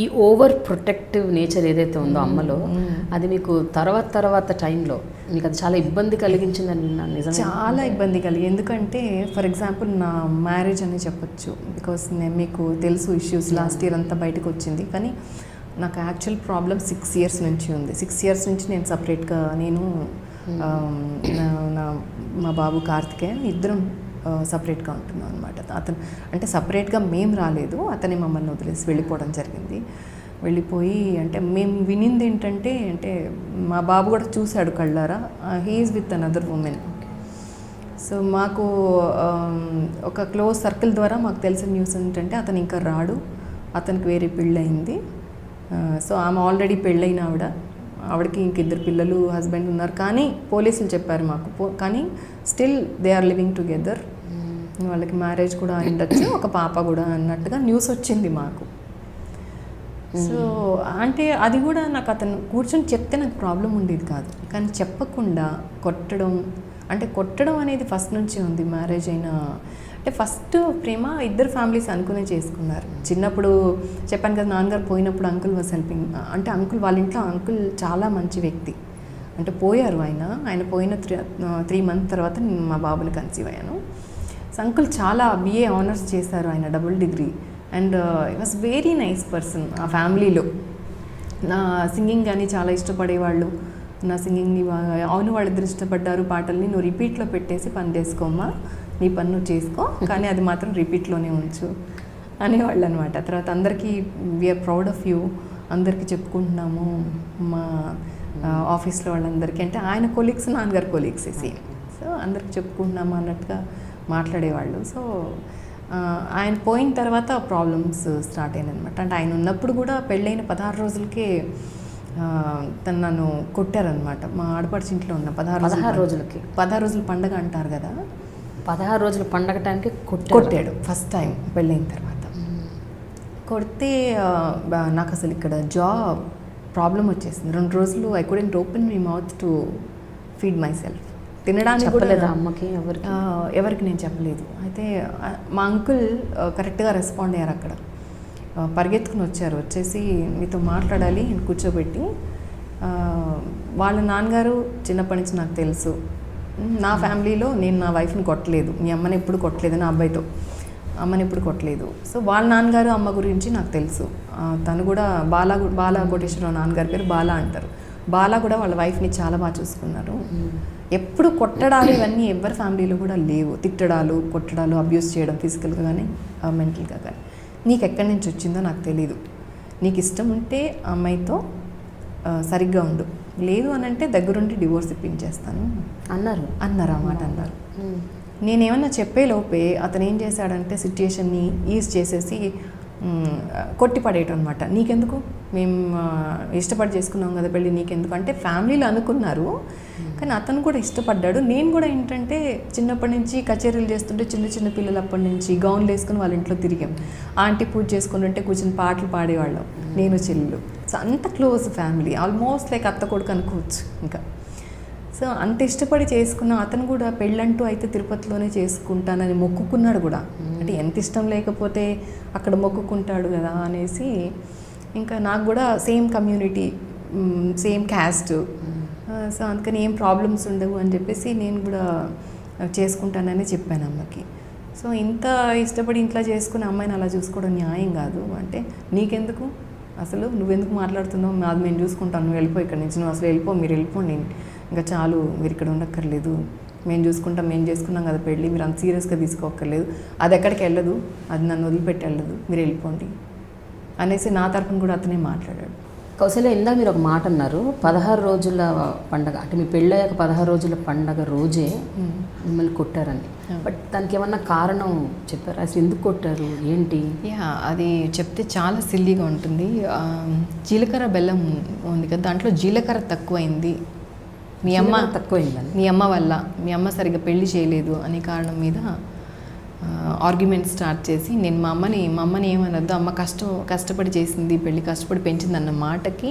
ఈ over protective nature ఏదైతే ఉందో అమ్మలో అది మీకు తర్వాత తర్వాత టైంలో మీకు అది చాలా ఇబ్బంది కలిగించిందని నిజమే చాలా ఇబ్బంది కలిగి ఎందుకంటే ఫర్ ఎగ్జాంపుల్ నా మ్యారేజ్ అని చెప్పొచ్చు. బికాస్ నేను మీకు తెలుసు ఇష్యూస్ లాస్ట్ ఇయర్ అంతా బయటకు వచ్చింది. కానీ నాకు యాక్చువల్ ప్రాబ్లం సిక్స్ ఇయర్స్ నుంచి ఉంది. సిక్స్ ఇయర్స్ నుంచి నేను సపరేట్గా నేను నా మా బాబు కార్తికేయ ఇద్దరం సపరేట్గా ఉంటున్నాం అనమాట అతను అంటే సపరేట్గా మేము రాలేదు అతనే మమ్మల్ని వదిలేసి వెళ్ళిపోవడం జరిగింది. వెళ్ళిపోయి అంటే మేము వినింది ఏంటంటే అంటే మా బాబు కూడా చూశాడు కళ్ళారా? He's with another women so మాకు ఒక క్లోజ్ సర్కిల్ ద్వారా మాకు తెలిసిన న్యూస్ ఏంటంటే అతను ఇంకా రాడు అతనికి వేరే పెళ్ళయింది. సో ఆమె ఆల్రెడీ పెళ్ళైన ఆవిడ. ఆవిడకి ఇంక ఇద్దరు పిల్లలు హస్బెండ్ ఉన్నారు. కానీ పోలీసులు చెప్పారు మాకు. పో- కానీ still they are living together. వాళ్ళకి మ్యారేజ్ కూడా అయిండొచ్చు ఒక పాప కూడా అన్నట్టుగా న్యూస్ వచ్చింది మాకు. సో అంటే అది కూడా నాకు అతను కూర్చొని చెప్తే నాకు ప్రాబ్లం ఉండేది కాదు. కానీ చెప్పకుండా కొట్టడం అంటే కొట్టడం అనేది ఫస్ట్ నుంచి ఉంది మ్యారేజ్ అయిన అంటే ఫస్ట్ ప్రేమ ఇద్దరు ఫ్యామిలీస్ అనుకునే చేసుకున్నారు. చిన్నప్పుడు చెప్పాను కదా నాన్నగారు పోయినప్పుడు అంకుల్ వాజ్ హెల్పింగ్ అంటే అంకుల్ వాళ్ళ ఇంట్లో అంకుల్ చాలా మంచి వ్యక్తి. అంటే పోయారు ఆయన. ఆయన పోయిన త్రీ త్రీ మంత్ తర్వాత నేను మా బాబుని కన్సీవ్ అయ్యాను. అంకుల్ చాలా బిఏ ఆనర్స్ చేశారు ఆయన డబుల్ డిగ్రీ అండ్ ఈ వాస్ వెరీ నైస్ పర్సన్ ఆ ఫ్యామిలీలో. నా సింగింగ్ కానీ చాలా ఇష్టపడేవాళ్ళు. నా సింగింగ్ని బాగా అవును వాళ్ళిద్దరు ఇష్టపడ్డారు పాటల్ని నువ్వు రిపీట్లో పెట్టేసి పని చేసుకోమ్మా నీ పని నువ్వు చేసుకో కానీ అది మాత్రం రిపీట్లోనే ఉంచు అనేవాళ్ళు అనమాట తర్వాత అందరికీ వీఆర్ ప్రౌడ్ ఆఫ్ యూ అందరికీ చెప్పుకుంటున్నాము మా ఆఫీస్లో వాళ్ళందరికీ. అంటే ఆయన కొలీగ్స్ నాన్నగారు కొలీగ్స్ సేమ్ సో అందరికి చెప్పుకుంటున్నాము అన్నట్టుగా మాట్లాడేవాళ్ళు. సో ఆయన పోయిన తర్వాత ప్రాబ్లమ్స్ స్టార్ట్ అనమాట అంటే ఆయన ఉన్నప్పుడు కూడా పెళ్ళైన పదహారు రోజులకే తను నన్ను కొట్టారనమాట మా ఆడపడిచి ఇంట్లో ఉన్న పదహారు పదహారు. రోజులకి? పదహారు రోజుల పండగ అంటారు కదా? పదహారు రోజులు పండగ టైంకి కొట్టాడు ఫస్ట్ టైం పెళ్ళైన తర్వాత. కొడితే నాకు అసలు ఇక్కడ జాబ్ ప్రాబ్లం వచ్చేసింది. రెండు రోజులు I couldn't open my mouth to feed myself తినడానికి కూడా చెప్పలేదా అమ్మకి? ఎవరికి? ఎవరికి నేను చెప్పలేదు. అయితే మా అంకుల్ కరెక్ట్గా రెస్పాండ్ అయ్యారు అక్కడ. పరిగెత్తుకుని వచ్చారు. వచ్చేసి మీతో మాట్లాడాలి నేను కూర్చోబెట్టి వాళ్ళ నాన్నగారు చిన్నప్పటి నుంచి నాకు తెలుసు. నా ఫ్యామిలీలో నేను నా వైఫ్ని కొట్టలేదు. మీ అమ్మని ఎప్పుడు కొట్టలేదు నా అబ్బాయితో. అమ్మని ఎప్పుడు కొట్టలేదు. సో వాళ్ళ నాన్నగారు అమ్మ గురించి నాకు తెలుసు. తను కూడా బాలా బాలా కోటేశ్వరరావు నాన్నగారి పేరు బాలా అంటారు. బాలా కూడా వాళ్ళ వైఫ్ని చాలా బాగా చూసుకున్నారు. ఎప్పుడు కొట్టడాలు ఇవన్నీ ఎవరి ఫ్యామిలీలో కూడా లేవు. తిట్టడాలు కొట్టడాలు అబ్యూస్ చేయడం ఫిజికల్గా కానీ మెంటల్గా కానీ నీకు ఎక్కడి నుంచి వచ్చిందో నాకు తెలీదు. నీకు ఇష్టం ఉంటే అమ్మాయితో సరిగ్గా ఉండు. లేదు అని అంటే దగ్గరుండి డివోర్స్ ఇప్పించేస్తాను. అన్నారు. అన్నారు ఆ మాట అన్నారు. నేనేమన్నా చెప్పే లోపే అతను ఏం చేశాడంటే సిచ్యుయేషన్ని ఈజ్ చేసేసి మ్, కొట్టి పడేయటం అనమాట నీకెందుకు మేము ఇష్టపడి చేసుకున్నాం కదా పెళ్ళి నీకెందుకు? అంటే ఫ్యామిలీలో అనుకున్నారు కానీ అతను కూడా ఇష్టపడ్డాడు. నేను కూడా ఏంటంటే చిన్నప్పటి నుంచి కచేరీలు చేస్తుంటే చిన్న చిన్న పిల్లలు అప్పటి నుంచి గౌన్లు వేసుకుని వాళ్ళ ఇంట్లో తిరిగాం. ఆంటీ పూజ చేసుకుని ఉంటే కూర్చొని పాటలు పాడేవాళ్ళం నేను చెల్లెలు. సో అంత క్లోజ్ ఫ్యామిలీ ఆల్మోస్ట్ లైక్ అత్త కొడుకు అనుకోవచ్చు ఇంకా. సో అంత ఇష్టపడి చేసుకున్న అతను కూడా పెళ్ళంటూ అయితే తిరుపతిలోనే చేసుకుంటానని మొక్కుకున్నాడు కూడా. అంటే ఎంత ఇష్టం లేకపోతే అక్కడ మొక్కుకుంటాడు కదా అనేసి ఇంకా నాకు కూడా same community same caste. So అందుకని ఏం ప్రాబ్లమ్స్ ఉండవు అని చెప్పేసి నేను కూడా చేసుకుంటానని చెప్పాను అమ్మకి. సో ఇంత ఇష్టపడి ఇంట్లో చేసుకుని అమ్మాయిని అలా చూసుకోవడం న్యాయం కాదు. అంటే నీకెందుకు? అసలు నువ్వెందుకు మాట్లాడుతున్నావు? మాది మేము చూసుకుంటాం. నువ్వు వెళ్ళిపో ఇక్కడ నుంచి. నువ్వు అసలు వెళ్ళిపో మీరు వెళ్ళిపోండి. ఇంకా చాలు మీరు ఇక్కడ ఉండక్కర్లేదు. మేము చూసుకుంటాం మేము చేసుకున్నాం కదా పెళ్ళి మీరు అంత సీరియస్గా తీసుకోక్కర్లేదు. అది ఎక్కడికి వెళ్ళదు అది నన్ను వదిలిపెట్టి వెళ్ళదు మీరు వెళ్ళిపోండి. అనేసి నా తరపున కూడా అతనే మాట్లాడాడు. కౌశల్య ఇందాక మీరు ఒక మాట అన్నారు పదహారు రోజుల పండగ అంటే మీ పెళ్ళయ్యాక పదహారు రోజుల పండగ రోజే మిమ్మల్ని కొట్టారని. బట్ దానికి ఏమన్నా కారణం చెప్పారా? అసలు ఎందుకు కొట్టారు? ఏంటి? యా అది చెప్తే చాలా సిల్లీగా ఉంటుంది. జీలకర్ర బెల్లం ఉంది కదా దాంట్లో జీలకర్ర తక్కువైంది. మీ అమ్మ తక్కువైందని మీ అమ్మ వల్ల మీ అమ్మ సరిగ్గా పెళ్ళి చేయలేదు అనే కారణం మీద ఆర్గ్యుమెంట్ స్టార్ట్ చేసి నేను మా అమ్మని మా అమ్మని ఏమనొద్దు అమ్మ కష్టం కష్టపడి చేసింది పెళ్ళి కష్టపడి పెంచింది అన్న మాటకి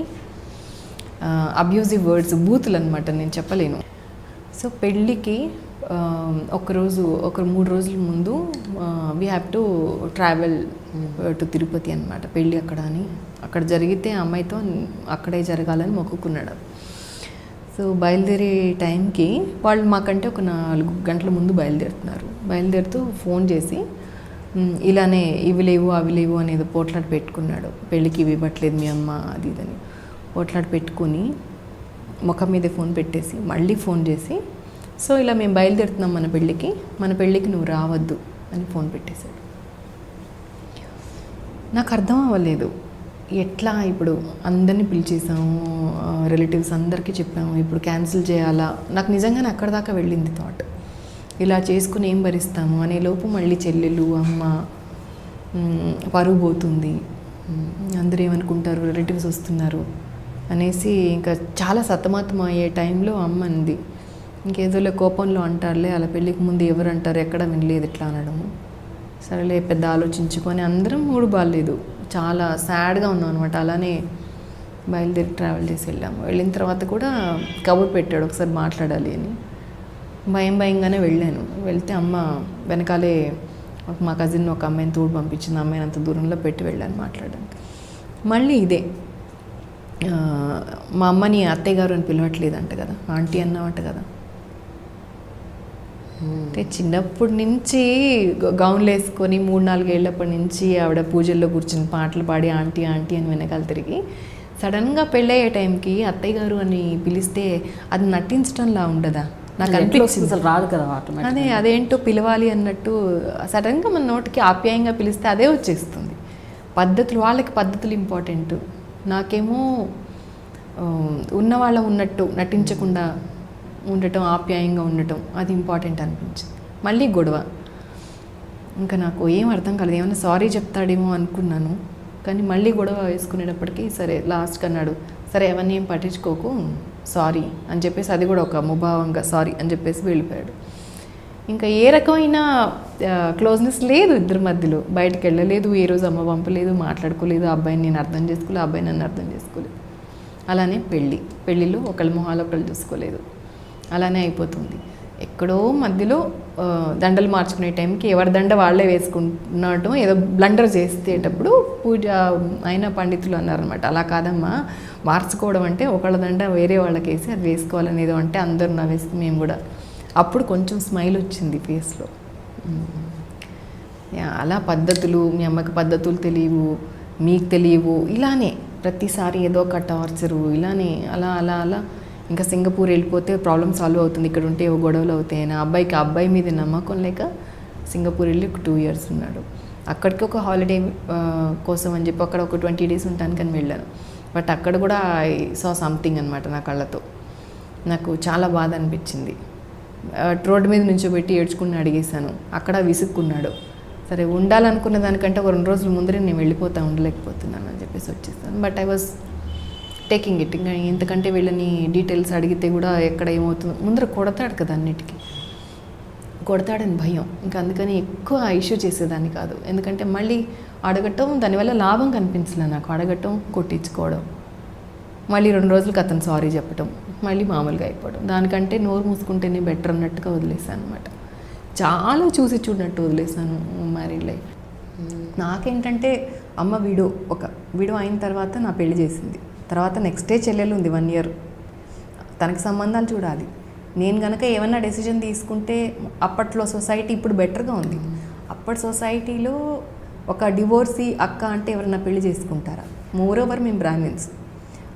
అబ్యూజివ్ వర్డ్స్ బూతులు అనమాట నేను చెప్పలేను. సో పెళ్ళికి ఒకరోజు ఒక మూడు రోజుల ముందు we have to travel to Tirupati అనమాట పెళ్ళి అక్కడ అని. అక్కడ జరిగితే అమ్మాయితో అక్కడే జరగాలని మొక్కుకున్నాడు. సో బయలుదేరే టైంకి వాళ్ళు మాకంటే ఒక నాలుగు గంటల ముందు బయలుదేరుతున్నారు. బయలుదేరుతూ ఫోన్ చేసి ఇలానే ఇవి లేవు అవి లేవు అనేది పోట్లాట పెట్టుకున్నాడు. పెళ్ళికి ఇవి ఇవ్వట్లేదు మీ అమ్మ అది ఇదని పోట్లాట పెట్టుకుని ముఖం మీదే ఫోన్ పెట్టేసి మళ్ళీ ఫోన్ చేసి సో ఇలా మేము బయలుదేరుతున్నాం మన పెళ్ళికి మన పెళ్ళికి నువ్వు రావద్దు అని ఫోన్ పెట్టేశాడు. నాకు అర్థం అవ్వలేదు. ఎట్లా ఇప్పుడు అందరినీ పిలిచేసాము రిలేటివ్స్ అందరికీ చెప్పాము ఇప్పుడు క్యాన్సిల్ చేయాలా? నాకు నిజంగానే అక్కడ దాకా వెళ్ళింది థాట్ ఇలా చేసుకుని ఏం భరిస్తాము? అనే లోపు మళ్ళీ చెల్లెలు అమ్మ పరువు పోతుంది. అందరూ ఏమనుకుంటారు? రిలేటివ్స్ వస్తున్నారు అనేసి ఇంకా చాలా సతమతం అయ్యే టైంలో అమ్మ అంది. ఇంకేదోలే కోపంలో అంటారులే అలా పెళ్ళికి ముందు ఎవరు అంటారు? ఎక్కడ వినలేదు ఇట్లా అనడము. సరేలే పెద్ద ఆలోచించుకొని అందరం మూడు బాగాలేదు చాలా సాడ్గా ఉన్నాం అనమాట అలానే బయలుదేరి ట్రావెల్ చేసి వెళ్ళాము. వెళ్ళిన తర్వాత కూడా కబుర్ పెట్టాడు ఒకసారి మాట్లాడాలి అని. భయం భయంగానే వెళ్ళాను. వెళ్తే అమ్మ వెనకాలే ఒక మా కజిన్ ఒక అమ్మాయిని తోడు పంపించింది. అమ్మాయిని అంత దూరంలో పెట్టి వెళ్ళాను మాట్లాడడానికి. మళ్ళీ ఇదే. మా అమ్మని అత్తయ్య గారు అని పిలవట్లేదంట కదా. ఆంటీ అన్నామంట కదా. అంటే చిన్నప్పటి నుంచి గౌన్లు వేసుకొని మూడు నాలుగేళ్ళప్పటి నుంచి ఆవిడ పూజల్లో కూర్చుని పాటలు పాడి ఆంటీ ఆంటీ అని వెనకాల తిరిగి సడన్గా పెళ్ళయ్యే టైంకి అత్తయ్య గారు అని పిలిస్తే అది నటించడంలా ఉండదా? నాకు అనిపించింది. అసలు రాదు కదా అదే అదేంటో పిలవాలి అన్నట్టు సడన్గా మన నోటికి ఆప్యాయంగా పిలిస్తే అదే వచ్చేస్తుంది. పద్ధతులు వాళ్ళకి పద్ధతులు ఇంపార్టెంట్ నాకేమో ఉన్నవాళ్ళం ఉన్నట్టు నటించకుండా ఉండటం ఆప్యాయంగా ఉండటం అది ఇంపార్టెంట్ అనిపించింది. మళ్ళీ గొడవ. ఇంకా నాకు ఏం అర్థం కాలేదు. ఏమైనా సారీ చెప్తాడేమో అనుకున్నాను. కానీ మళ్ళీ గొడవ వేసుకునేటప్పటికి సరే లాస్ట్కి అన్నాడు సరే అవన్నీ ఏం పట్టించుకోకు. సారీ అని చెప్పేసి అది కూడా ఒక ముభావంగా సారీ అని చెప్పేసి వెళ్ళిపోయాడు. ఇంకా ఏ రకమైన క్లోజ్నెస్ లేదు ఇద్దరి మధ్యలో. బయటకు వెళ్ళలేదు ఏ రోజు అమ్మ పంపలేదు మాట్లాడుకోలేదు అబ్బాయిని నేను అర్థం చేసుకోలేదు ఆ అబ్బాయి నన్ను అర్థం చేసుకోలేదు. అలానే పెళ్ళి. పెళ్ళిలో ఒకళ్ళ మొహాలు ఒకళ్ళు చూసుకోలేదు. అలానే అయిపోతుంది. ఎక్కడో మధ్యలో దండలు మార్చుకునే టైంకి ఎవరి దండ వాళ్ళే వేసుకుంటున్నట్టు ఏదో బ్లండర్ చేసేటప్పుడు పూజ అయిన పండితులు అన్నారనమాట అలా కాదమ్మా మార్చుకోవడం అంటే ఒకళ్ళ దండ వేరే వాళ్ళకి వేసి అది వేసుకోవాలని ఏదో అంటే అందరూ నవ్వేసి మేము కూడా. అప్పుడు కొంచెం స్మైల్ వచ్చింది ఫేస్లో అలా పద్ధతులు మీ అమ్మకి పద్ధతులు తెలియవు మీకు తెలియవు ఇలానే ప్రతిసారి ఏదో ఒక టార్చరు ఇలానే అలా అలా అలా ఇంకా సింగపూర్ వెళ్ళిపోతే ప్రాబ్లమ్ సాల్వ్ అవుతుంది. ఇక్కడ ఉంటే ఏవో గొడవలు అవుతాయి అని. అబ్బాయికి అబ్బాయి మీద నమ్మకం లేక సింగపూర్ వెళ్ళి ఒక టూ ఇయర్స్ ఉన్నాడు. అక్కడికి ఒక హాలిడే కోసం అని చెప్పి అక్కడ ఒక ట్వంటీ డేస్ ఉంటానికని వెళ్ళాను. బట్ అక్కడ కూడా ఐ సా సంథింగ్ అనమాట నా కళ్ళతో. నాకు చాలా బాధ అనిపించింది. రోడ్డు మీద నుంచోబెట్టి ఏడ్చుకుని అడిగేశాను. అక్కడ విసుక్కున్నాడు. సరే ఉండాలనుకున్న దానికంటే ఒక రెండు రోజుల ముందరే నేను వెళ్ళిపోతా ఉండలేకపోతున్నాను అని చెప్పేసి వచ్చేసాను. But I was taking it ఇంకా ఇంతకంటే వీళ్ళని డీటెయిల్స్ అడిగితే కూడా ఎక్కడ ఏమవుతుందో. ముందర కొడతాడు కదా అన్నిటికీ. కొడతాడని భయం. ఇంకా అందుకని ఎక్కువ ఇష్యూ చేసేదాన్ని కాదు. ఎందుకంటే మళ్ళీ అడగటం దానివల్ల లాభం కనిపించలే నాకు. అడగటం కొట్టించుకోవడం. మళ్ళీ రెండు రోజులకి అతను సారీ చెప్పటం. మళ్ళీ మామూలుగా అయిపోవడం. దానికంటే నోరు మూసుకుంటేనే బెటర్ అన్నట్టుగా వదిలేసాను అనమాట చాలా చూసి చూడనట్టు వదిలేసాను మ్యారీడ్ లైఫ్. నాకేంటంటే అమ్మ వీడు ఒక వీడు అయిన తర్వాత నా పెళ్ళి చేసింది. తర్వాత నెక్స్ట్ డే చెల్లెలు ఉంది వన్ ఇయర్ తనకి సంబంధాలు చూడాలి. నేను కనుక ఏమన్నా డెసిజన్ తీసుకుంటే అప్పట్లో సొసైటీ ఇప్పుడు బెటర్గా ఉంది. అప్పటి సొసైటీలో ఒక డివోర్సీ అక్క అంటే ఎవరన్నా పెళ్ళి చేసుకుంటారా? మోర్ ఓవర్ మేము బ్రాహ్మిన్స్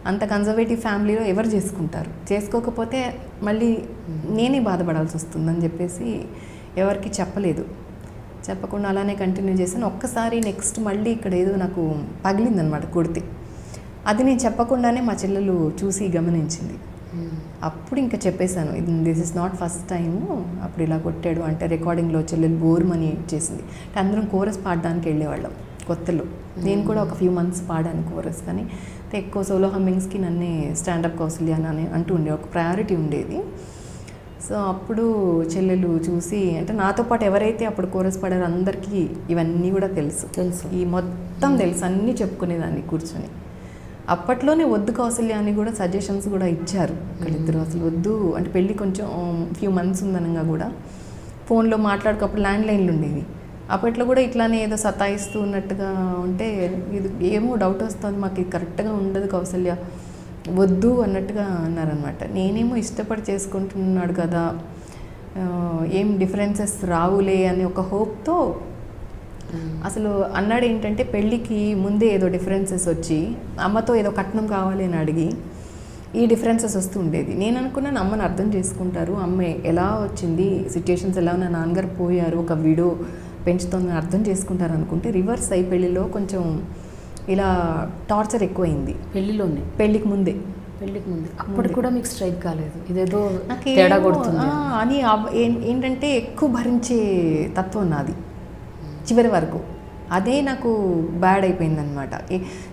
అంత కన్జర్వేటివ్ ఫ్యామిలీలో ఎవరు చేసుకుంటారు? చేసుకోకపోతే మళ్ళీ నేనే బాధపడాల్సి వస్తుందని చెప్పేసి ఎవరికి చెప్పలేదు. చెప్పకుండా అలానే కంటిన్యూ చేశాను. ఒక్కసారి నెక్స్ట్ మళ్ళీ ఇక్కడ ఏదో నాకు పగిలిందనమాట కుడితే అది నేను చెప్పకుండానే మా చెల్లెలు చూసి గమనించింది. అప్పుడు ఇంకా చెప్పేశాను ఇది this is not first time అప్పుడు ఇలా కొట్టాడు అంటే రికార్డింగ్లో చెల్లెలు బోర్మని చేసింది. అంటే అందరం కోరస్ పాడడానికి వెళ్ళేవాళ్ళం కొత్తలో. నేను కూడా ఒక ఫ్యూ మంత్స్ పాడాను కోరస్ కానీ ఎక్కువ సోలో హమ్మింగ్స్కి నన్నే స్టాండప్ కౌశల్య అని అంటూ ఉండే ఒక ప్రయారిటీ ఉండేది. సో అప్పుడు చెల్లెలు చూసి అంటే నాతో పాటు ఎవరైతే అప్పుడు కోరస్ పాడారో అందరికీ ఇవన్నీ కూడా తెలుసు. తెలుసు. ఈ మొత్తం తెలుసు అన్నీ చెప్పుకునేదాన్ని కూర్చొని. అప్పట్లోనే వద్దు కౌసల్య అని కూడా సజెషన్స్ కూడా ఇచ్చారు. వాళ్ళిద్దరు అసలు వద్దు అంటే పెళ్ళి కొంచెం ఫ్యూ మంత్స్ ఉందనగా కూడా. ఫోన్లో మాట్లాడుకోప్పుడు ల్యాండ్ లైన్లు ఉండేవి. అప్పట్లో కూడా ఇట్లానే ఏదో సతాయిస్తూ ఉన్నట్టుగా ఉంటే ఇది ఏమో డౌట్ వస్తుంది మాకు ఇది కరెక్ట్గా ఉండదు కౌసల్య. వద్దు అన్నట్టుగా అన్నారనమాట నేనేమో ఇష్టపడి చేసుకుంటున్నాడు కదా ఏం డిఫరెన్సెస్ రావులే అని ఒక హోప్తో అసలు అన్నాడు ఏంటంటే పెళ్ళికి ముందే ఏదో డిఫరెన్సెస్ వచ్చి అమ్మతో ఏదో కట్నం కావాలి అని అడిగి ఈ డిఫరెన్సెస్ వస్తూ ఉండేది. నేను అనుకున్నాను అమ్మని అర్థం చేసుకుంటారు. అమ్మ ఎలా వచ్చింది? సిచ్యుయేషన్స్ ఎలా ఉన్నా నాన్నగారు పోయారు. ఒక వీడియో పెంచుతుందని అర్థం చేసుకుంటారు అనుకుంటే రివర్స్ అయి పెళ్ళిలో కొంచెం ఇలా టార్చర్ ఎక్కువైంది. పెళ్ళిలోనే పెళ్ళికి ముందే. పెళ్ళికి ముందు. అప్పుడు కూడా మీకు స్ట్రైక్ కాలేదు? ఇదేదో తేడా కొడుతుంది. అని ఏంటంటే ఎక్కువ భరించే తత్వం నాది. చివరి వరకు. అదే నాకు బ్యాడ్ అయిపోయిందనమాట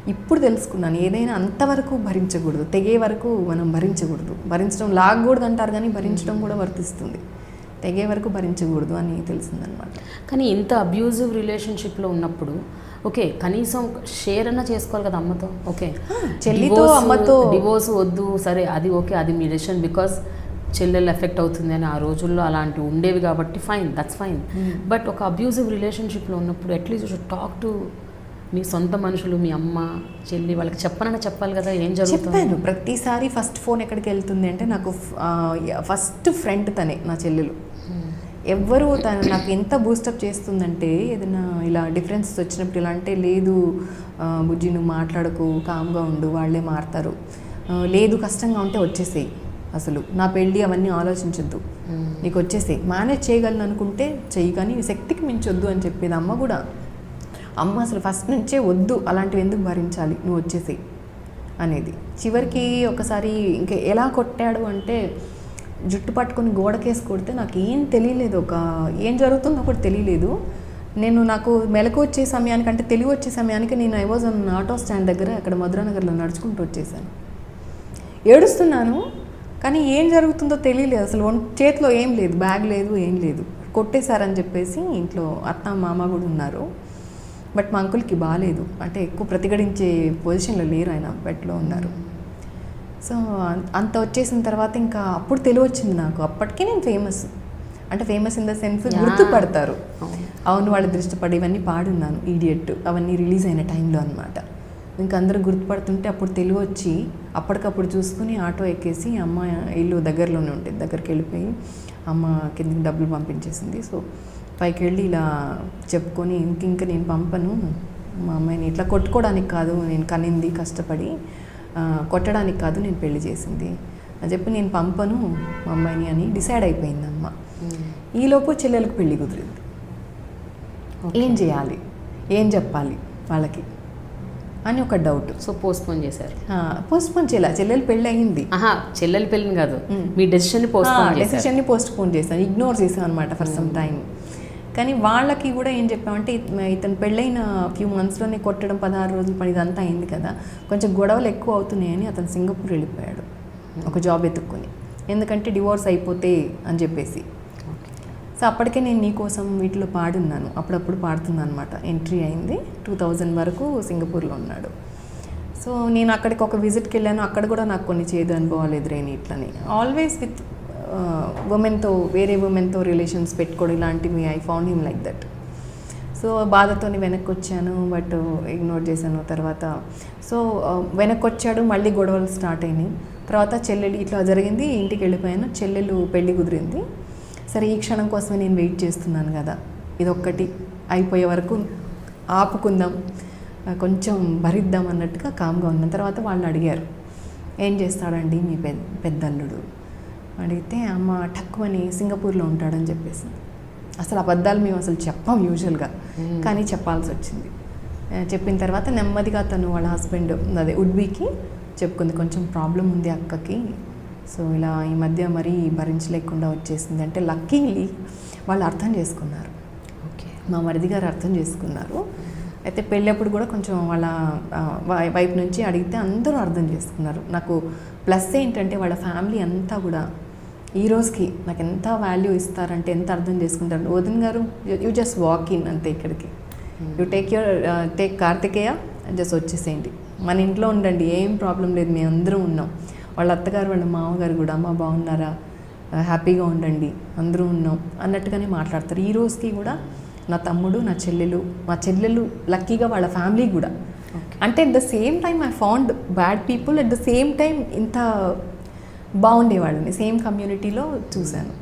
ఇప్పుడు తెలుసుకున్నాను. ఏదైనా అంతవరకు భరించకూడదు. తెగే వరకు మనం భరించకూడదు. భరించడం లాగకూడదు అంటారు కానీ భరించడం కూడా వర్తిస్తుంది. తెగే వరకు భరించకూడదు అని తెలిసిందనమాట కానీ ఇంత అబ్యూజివ్ రిలేషన్షిప్లో ఉన్నప్పుడు ఓకే కనీసం షేర్ అన్నా చేసుకోవాలి కదా అమ్మతో? ఓకే. చెల్లితో, అమ్మతో- డివోర్స్ వద్దు. సరే అది ఓకే అది మీ డెసిషన్ బికాస్ చెల్లెలు ఎఫెక్ట్ అవుతుంది అని ఆ రోజుల్లో అలాంటివి ఉండేవి కాబట్టి ఫైన్ దట్స్ ఫైన్ బట్ ఒక అబ్యూజివ్ రిలేషన్షిప్లో ఉన్నప్పుడు అట్లీస్ట్ టాక్ టు మీ సొంత మనుషులు మీ అమ్మ చెల్లి వాళ్ళకి చెప్పనన్నా చెప్పాలి కదా ఏం జరుగుతుంది? చెప్పాను. ప్రతిసారి ఫస్ట్ ఫోన్ ఎక్కడికి వెళ్తుంది అంటే నాకు ఫస్ట్ ఫ్రెండ్ తనే నా చెల్లెలు. ఎవ్వరు తను నాకు ఎంత బూస్టప్ చేస్తుందంటే ఏదైనా ఇలా డిఫరెన్సెస్ వచ్చినప్పుడు ఇలా అంటే లేదు బుజ్జి నువ్వు మాట్లాడకు కామ్గా ఉండు వాళ్ళే మారుతారు. లేదు కష్టంగా ఉంటే వచ్చేసేయి. అసలు నా పెళ్ళి అవన్నీ ఆలోచించొద్దు. నీకు వచ్చేసేయి మేనేజ్ చేయగలను అనుకుంటే చెయ్యి కానీ శక్తికి మించొద్దు అని చెప్పేది అమ్మ కూడా. అమ్మ అసలు ఫస్ట్ నుంచే వద్దు అలాంటివి ఎందుకు భరించాలి? నువ్వు వచ్చేసేయి అనేది. చివరికి ఒకసారి ఇంకా ఎలా కొట్టాడు అంటే జుట్టు పట్టుకొని గోడకేసి కొడితే నాకు ఏం తెలియలేదు. ఒక ఏం జరుగుతుందో కూడా తెలియలేదు. నేను నాకు మెలకు వచ్చే సమయానికి అంటే తెలివి వచ్చే సమయానికి నేను I was on auto stand దగ్గర అక్కడ మధురానగర్లో నడుచుకుంటూ వచ్చేసాను. ఏడుస్తున్నాను. కానీ ఏం జరుగుతుందో తెలియలేదు. అసలు చేతిలో ఏం లేదు. బ్యాగ్ లేదు ఏం లేదు. కొట్టేశారని చెప్పేసి ఇంట్లో అత్త మామ కూడా ఉన్నారు. బట్ మా అంకుల్కి బాగాలేదు అంటే ఎక్కువ ప్రతిఘటించే పొజిషన్లో లేరు ఆయన బెడ్లో ఉన్నారు. సో అంత వచ్చేసిన తర్వాత ఇంకా అప్పుడు తెలివి వచ్చింది నాకు. అప్పటికే నేను ఫేమస్. అంటే ఫేమస్ ఇన్ ద సెన్స్. గుర్తుపడతారు. అవును. వాళ్ళ దృష్టి పడి ఇవన్నీ పాడున్నాను. ఈడియట్ అవన్నీ రిలీజ్ అయిన టైంలో అనమాట ఇంకా అందరూ గుర్తుపడుతుంటే అప్పుడు తెలివి వచ్చి అప్పటికప్పుడు చూసుకుని ఆటో ఎక్కేసి అమ్మ ఇల్లు దగ్గరలోనే ఉంటుంది దగ్గరికి వెళ్ళిపోయి అమ్మ కిందకి డబ్బులు పంపించేసింది. సో పైకి వెళ్ళి ఇలా చెప్పుకొని ఇంక ఇంకా నేను పంపను. మా అమ్మాయిని ఇట్లా కొట్టుకోవడానికి కాదు నేను కనింది కష్టపడి కొట్టడానికి కాదు నేను పెళ్ళి చేసింది. అని చెప్పి నేను పంపను మా అమ్మాయిని అని డిసైడ్ అయిపోయింది అమ్మ ఈలోపు చెల్లెలకు పెళ్ళి కుదిరింది. ఏం చేయాలి? ఏం చెప్పాలి వాళ్ళకి? అని ఒక డౌట్ సో పోస్ట్ పోన్ చేశారు పోస్ట్పోన్ చేయాలి? చెల్లెలు పెళ్ళి అయింది ఆహా చెల్లెలి పెళ్ళిని కాదు. మీ డెసిషన్ పోస్ట్ పోన్ చేశారు. డెసిషన్ని పోస్ట్ పోన్ చేశాను. ఇగ్నోర్ చేశాను అనమాట ఫర్ సమ్ టైం కానీ వాళ్ళకి కూడా ఏం చెప్పామంటే ఇత- ఇతను పెళ్ళైన ఫ్యూ మంత్స్లోనే కొట్టడం పదహారు రోజులు పని ఇదంతా అయింది కదా. కొంచెం గొడవలు ఎక్కువ అవుతున్నాయని అతను సింగపూర్ వెళ్ళిపోయాడు. ఒక జాబ్ ఎత్తుక్కొని ఎందుకంటే డివోర్స్ అయిపోతే అని చెప్పేసి. సో అప్పటికే నేను నీకోసం వీటిలో పాడున్నాను. అప్పుడప్పుడు పాడుతున్నాను అనమాట ఎంట్రీ అయింది. టూ థౌజండ్ వరకు సింగపూర్లో ఉన్నాడు. సో నేను అక్కడికి ఒక విజిట్కి వెళ్ళాను. అక్కడ కూడా నాకు కొన్ని చేదు అనుభవాలు ఎదురైనాయి ఇట్లని. ఆల్వేస్ విత్ ఉమెన్తో వేరే ఉమెన్తో రిలేషన్స్ పెట్టుకోవడం ఇలాంటివి I found him like that so బాధతోని వెనక్కి వచ్చాను బట్ ఇగ్నోర్ చేశాను తర్వాత. సో uh, వెనక్కి వచ్చాడు మళ్ళీ గొడవలు స్టార్ట్ అయినాయి. తర్వాత చెల్లెలు ఇట్లా జరిగింది ఇంటికి వెళ్ళిపోయాను. చెల్లెలు పెళ్ళి కుదిరింది. సరే ఈ క్షణం కోసమే నేను వెయిట్ చేస్తున్నాను కదా. ఇదొక్కటి అయిపోయే వరకు ఆపుకుందాం కొంచెం భరిద్దాం అన్నట్టుగా కామ్గా ఉన్నాను తర్వాత వాళ్ళు అడిగారు ఏం చేస్తాడండి మీ పెద్ద పెద్దల్లుడు? అడిగితే అమ్మ టక్కుమని సింగపూర్లో ఉంటాడని చెప్పేసి. అసలు అబద్ధాలు మేము అసలు చెప్పాం యూజువల్గా కానీ చెప్పాల్సి వచ్చింది చెప్పిన తర్వాత నెమ్మదిగా తను వాళ్ళ హస్బెండ్ అదే ఉడ్బీకి చెప్పుకుంది కొంచెం ప్రాబ్లం ఉంది అక్కకి సో ఇలా ఈ మధ్య మరీ భరించలేకుండా వచ్చేసింది. అంటే లక్కీలీ వాళ్ళు అర్థం చేసుకున్నారు. ఓకే. మా మరిది గారు అర్థం చేసుకున్నారు. అయితే పెళ్ళప్పుడు కూడా కొంచెం వాళ్ళ వైపు నుంచి అడిగితే అందరూ అర్థం చేసుకున్నారు. నాకు ప్లస్ ఏంటంటే వాళ్ళ ఫ్యామిలీ అంతా కూడా ఈ రోజుకి నాకు ఎంత వాల్యూ ఇస్తారంటే ఎంత అర్థం చేసుకుంటారు. వదిన్ గారు యూ జస్ట్ వాక్ ఇన్ అంతే ఇక్కడికి. You take your take Karthikeya just వచ్చేసేయండి. మన ఇంట్లో ఉండండి ఏం ప్రాబ్లం లేదు మేము అందరం ఉన్నాం. వాళ్ళ అత్తగారు వాళ్ళ మామగారు కూడా అమ్మ బాగున్నారా? హ్యాపీగా ఉండండి అందరూ ఉన్నాం అన్నట్టుగానే మాట్లాడతారు. ఈ రోజుకి కూడా నా తమ్ముడు నా చెల్లెలు మా చెల్లెలు లక్కీగా వాళ్ళ ఫ్యామిలీ కూడా. అంటే at the same time I found bad people at the same time ఇంత బాగుండేవాళ్ళని సేమ్ కమ్యూనిటీలో చూశాను.